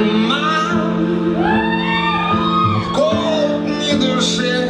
нема в колдні душі.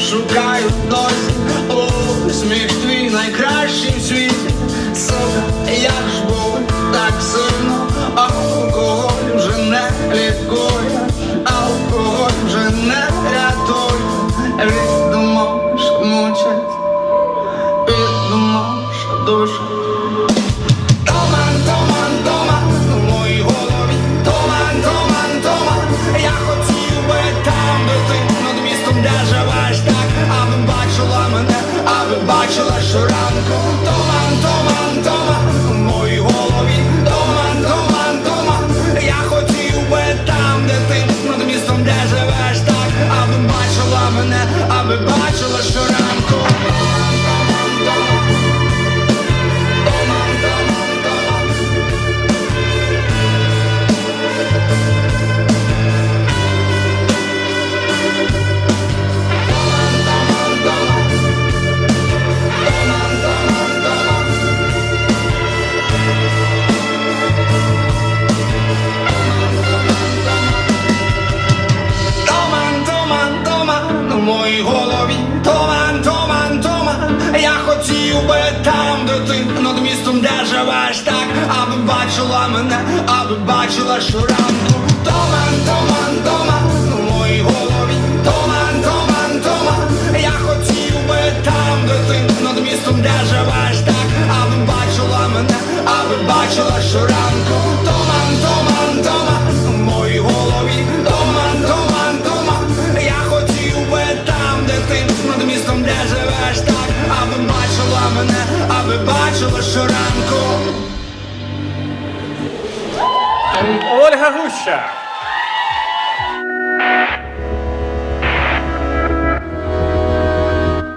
шукаю досі усміх твій найкращий в світі. Сука, як ж був так сильно, алкоголь вже не лікує, алкоголь вже не рятує, від думок мучать, від думок душа. Даже Szranką Toman, Toman, Toman. моїй голові туман, туман, туман. Я хотів би там, де ти над містом, де живеш так, аби бачила мене, аби бачила щоранку. Туман, туман, туман. мене, аби бачила щоранку. Ольга Гуща.